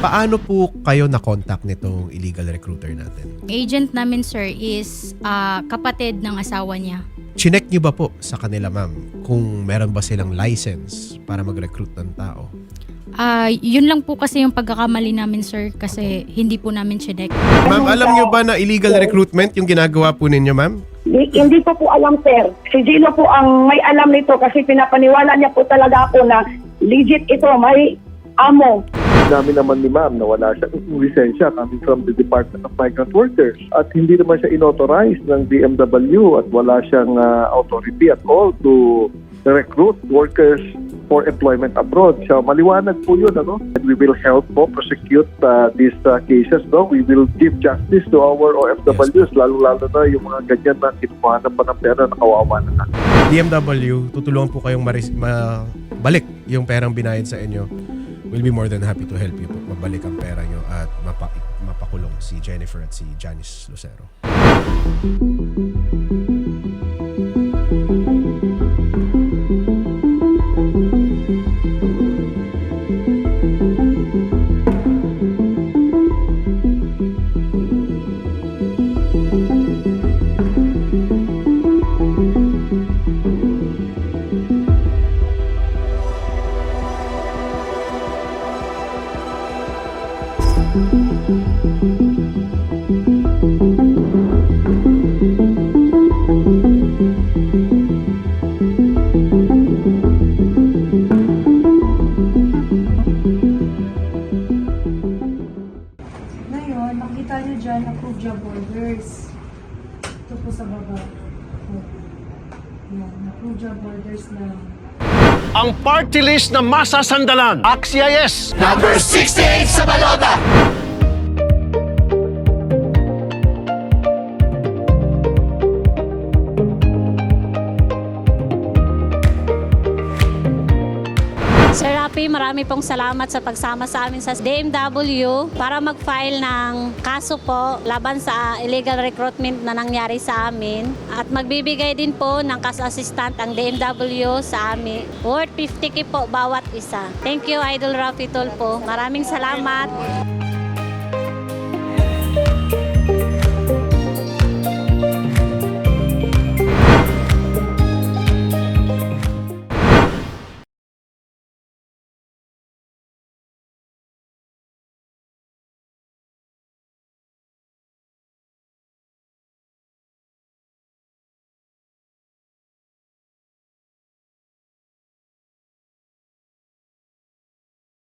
Paano po kayo na-contact nitong illegal recruiter natin? Agent namin sir is ah, kapatid ng asawa niya. Chinek niyo ba po sa kanila ma'am kung meron ba silang license para mag-recruit ng tao? Ah, yun lang po kasi yung pagkakamali namin sir kasi hindi po namin chinek. Ma'am, alam niyo ba na illegal recruitment yung ginagawa po ninyo ma'am? Di, hindi ko po alam, sir. Si Gino po ang may alam nito kasi pinapaniwala niya po talaga ako na legit ito, may amo. Namin naman ni ma'am na wala siyang lisensya coming from the Department of Migrant Workers at hindi naman siya inauthorize ng DMW at wala siyang uh, authority at all to recruit workers for employment abroad. So maliwanag po yun. Ano? And we will help po prosecute uh, these uh, cases. No? We will give justice to our OFWs, lalo-lalo na yung mga ganyan na kinukuha pa ng pera na kawawa na na. DMW, tutulungan po kayong maris- mabalik yung perang binayad sa inyo. We'll be more than happy to help you po mabalik ang pera nyo at mapa- mapakulong si Jennifer at si Janice Lucero. Job orders. Ito po sa baba. Yan, approved job orders na. ang party list na masasandalan. Axia yes! Sir Rafi, marami pong salamat sa pagsama sa amin sa DMW para mag-file ng kaso po laban sa illegal recruitment na nangyari sa amin. At magbibigay din po ng cash assistant ang DMW sa amin. Worth 50k po bawat isa. Thank you, Idol Rafi Tolpo. Maraming salamat.